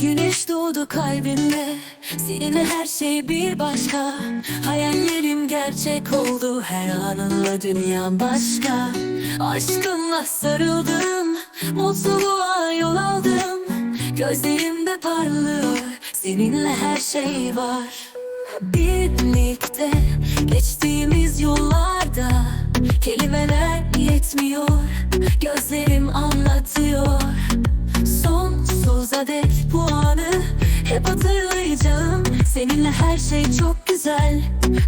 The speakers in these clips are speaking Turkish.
Güneş doğdu kalbimde. Seninle her şey bir başka. Hayallerim gerçek oldu. Her anınla dünyam başka. Aşkınla sarıldım. Mutluluğa yol aldım. Gözlerimde parlıyor. Seninle her şey var. Birlikte geçtiğimiz yollarda Kelimeler yetmiyor. Gözlerim anlatıyor. Sonsuza dek hep hatırlayacağım. Seninle her şey çok güzel.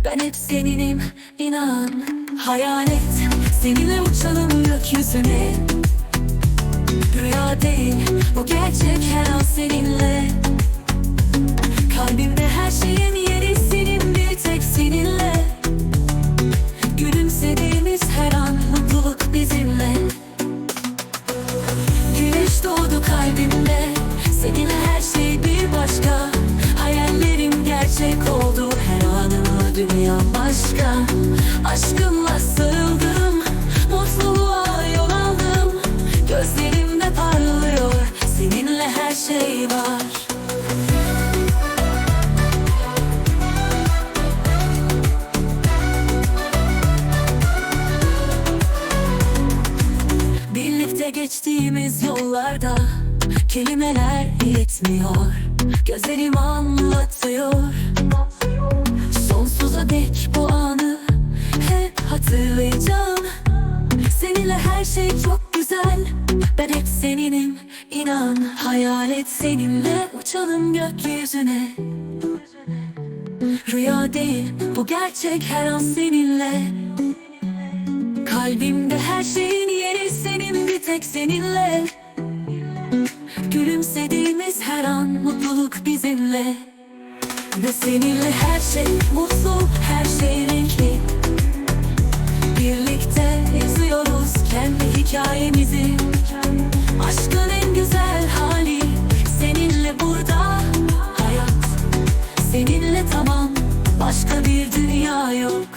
Ben hep seninim inan. Hayal et seninle uçalım gökyüzüne. Rüya değil bu gerçek her an seninle. Kalbimde her şeyin yeri senin bir tek seninle. Gülümsediğimiz her an mutluluk bizimle. Güneş doğdu kalbimde Seninle gerçek oldu. Her anımla dünya başka. Aşkımla sarıldım Mutluluğa yol aldım. Gözlerimde parlıyor Seninle her şey var. Birlikte geçtiğimiz yollarda Kelimeler yetmiyor. Gözlerim anlatıyor Bu anı. Hep hatırlayacağım. Seninle her şey çok güzel. Ben hep seninim. İnan Hayal et seninle. Uçalım gökyüzüne. Rüya bu gerçek her an seninle. Kalbimde her şeyin yeri senin bir tek seninle. Gülümsediğimiz her an mutluluk bizimle ve seninle her şey mutlu, her şey renkli. Birlikte yazıyoruz kendi hikayemizi. Aşkın en güzel hali Seninle burada hayat. Seninle tamam başka bir dünya yok.